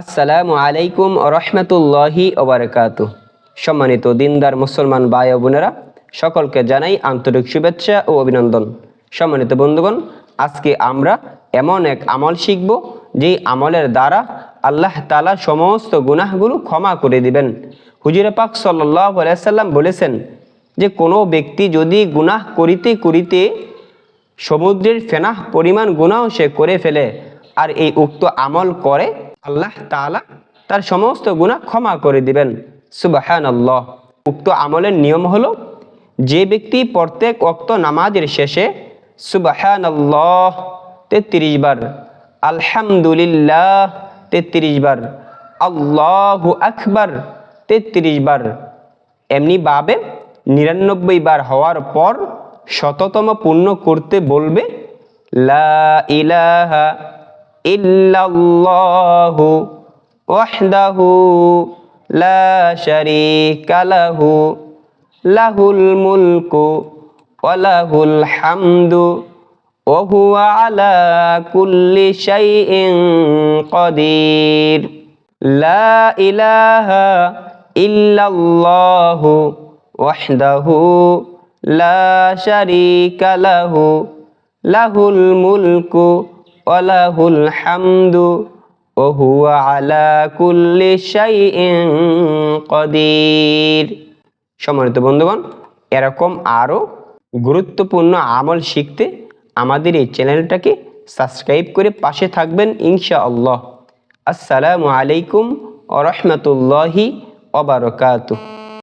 আসসালামু আলাইকুম রহমতুল্লাহি ওবরকাত সম্মানিত দিনদার মুসলমান ভাই ও বোনেরা, সকলকে জানাই আন্তরিক শুভেচ্ছা ও অভিনন্দন। সম্মানিত বন্ধুগণ, আজকে আমরা এমন এক আমল শিখব, যেই আমলের দ্বারা আল্লাহ তালা সমস্ত গুনাহগুলো ক্ষমা করে দিবেন। হুজুরে পাক সাল্লাম বলেছেন যে, কোনো ব্যক্তি যদি গুনাহ করিতে করিতে সমুদ্রের ফেনাহ পরিমাণ গুনাহ সে করে ফেলে, আর এই উক্ত আমল করে আল্লাহ তালা তার সমস্ত গুনাহ ক্ষমা করে দিবেন। সুবাহান আল্লাহ উক্ত আমলের নিয়ম হলো, যে ব্যক্তি প্রত্যেক অক্ত নামাজের শেষে সুবাহান আল্লাহ তেত্রিশ বার, আলহামদুলিল্লাহ তেত্রিশ বার, আল্লাহু আকবার তেত্রিশ বার, এমনি ভাবে নিরানব্বই বার হওয়ার পর শততম পূর্ণ করতে বলবে, লা ইলাহা ইল্লাল্লাহু ওয়াহদাহু লা শারীকা লাহু, লাহুল মুলকু ওয়া লাহুল হামদু ওয়া হুয়া আলা কুল্লি শাইইন কাদির। লা ইলাহা ইল্লাল্লাহু ওয়াহদাহু লা শারীকা লাহু, লাহুল মুলকু ওয়া লাহুল হামদু ওয়া হুয়া আলা কুল্লি শাইইন কাদির। সম্মানিত বন্ধুগণ, এরকম আরও গুরুত্বপূর্ণ আমল শিখতে আমাদের এই চ্যানেলটাকে সাবস্ক্রাইব করে পাশে থাকবেন ইনশাআল্লাহ। আসসালামু আলাইকুম ওয়া রাহমাতুল্লাহি ওয়া বারাকাতুহু।